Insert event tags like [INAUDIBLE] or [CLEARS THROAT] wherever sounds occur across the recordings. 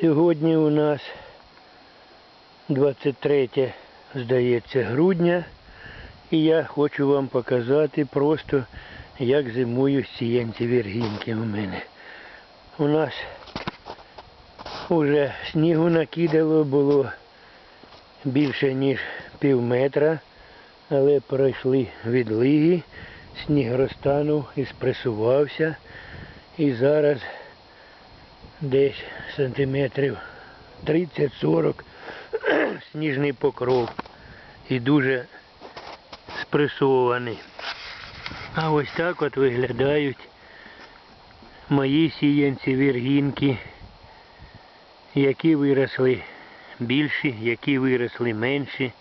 Сьогодні у нас 23, здається, грудня. І я хочу вам показати просто, як зимують сіянці віргінки у мене. У нас вже снігу накидало було більше ніж пів метра, але пройшли відлиги, сніг розтанув і спресувався. І зараз десь сантиметрів 30-40 [CLEARS THROAT] сніжний покров і дуже спресований. А ось так от виглядають мої сіянці віргінки, які виросли більші, які виросли менші.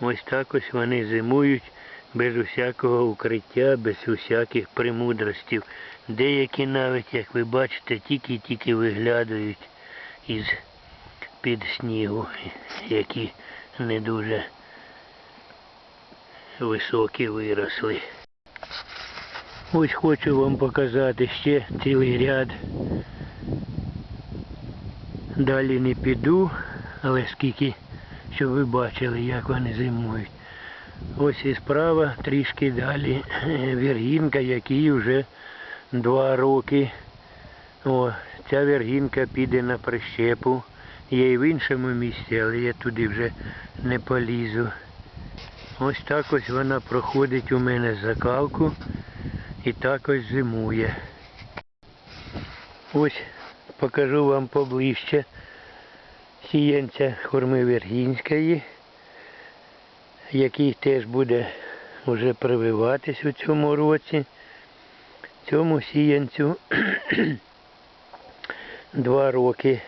Ось так ось вони зимують без усякого укриття, без усяких примудростів. Деякі навіть, як ви бачите, тільки-тільки виглядають із під снігу, які не дуже високі виросли. Ось хочу вам показати ще цілий ряд. Далі не піду, але скільки, щоб ви бачили, як вони зимують. Ось і справа трішки далі віргінка, якій вже два роки. О, ця віргінка піде на прищепу. Є і в іншому місці, але я туди вже не полізу. Ось так ось вона проходить у мене закалку і так ось зимує. Ось покажу вам поближче сіянця хурми Вергінської, який теж буде вже прививатись у цьому році. Цьому сіянцю [CLEARS THROAT] два роки.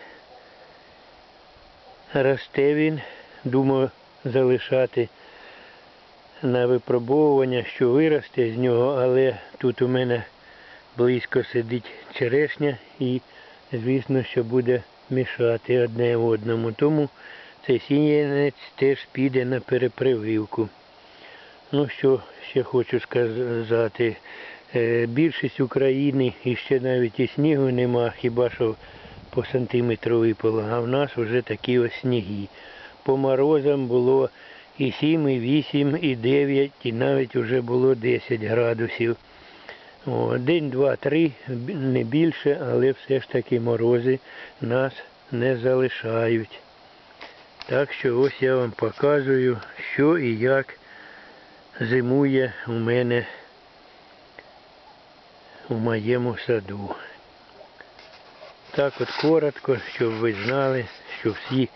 Росте він, думаю, залишати на випробовування, що виросте з нього, але тут у мене близько сидить черешня і, звісно, що буде мішати одне одному. Тому цей сіянець теж піде на перепрививку. Ну що ще хочу сказати. Е, Більшість України і ще навіть і снігу нема, хіба що по сантиметру випало, а в нас вже такі ось сніги. По морозам було і 7, і 8, і 9, і навіть вже було 10 градусів. День, два, три, не більше, але все ж таки морози нас не залишають. Так що ось я вам показую, що і як зимує у мене у моєму саду. Так от коротко, щоб ви знали, що всі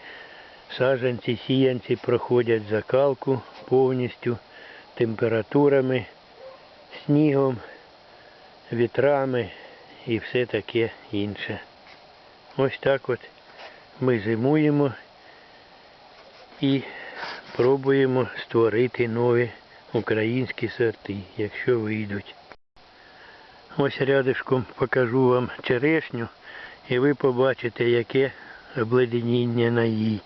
саджанці, сіянці проходять закалку повністю температурами, снігом, вітрами і все таке інше. Ось так от ми зимуємо і пробуємо створити нові українські сорти, якщо вийдуть. Ось рядишком покажу вам черешню, і ви побачите, яке обледеніння на їй.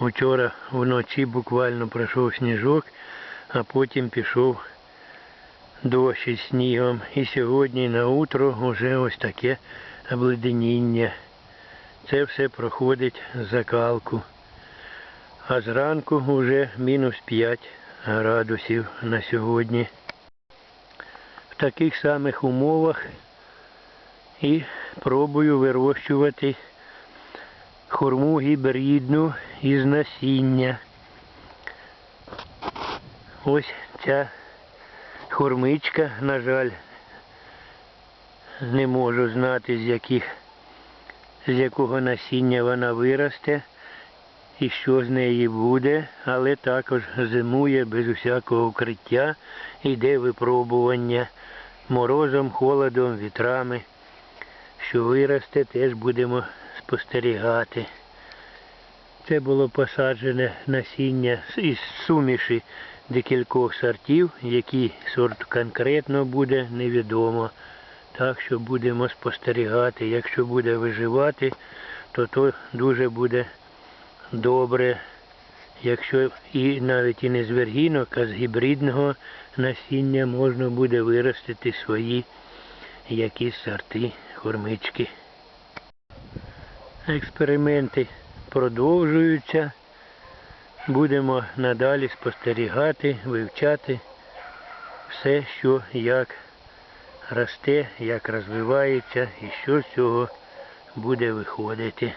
Вчора вночі буквально пройшов сніжок, а потім пішов дощ із снігом. І сьогодні на утро вже ось таке обледеніння. Це все проходить закалку. А зранку вже мінус 5 градусів на сьогодні в таких самих умовах і пробую вирощувати хурму гібридну із насіння. Ось ця хурмичка, на жаль, не можу знати, з яких з якого насіння вона виросте і що з неї буде, але також зимує без усякого укриття, йде випробування морозом, холодом, вітрами. Що виросте, теж будемо спостерігати. Це було посаджене насіння із суміші декількох сортів, який сорт конкретно буде, невідомо. Так що будемо спостерігати. Якщо буде виживати, то то дуже буде добре, якщо і навіть і не з вергінок, а з гібридного насіння можна буде виростити свої якісь сорти кормички. Експерименти продовжуються. Будемо надалі спостерігати, вивчати все, що як росте, як розвивається і що з цього буде виходити.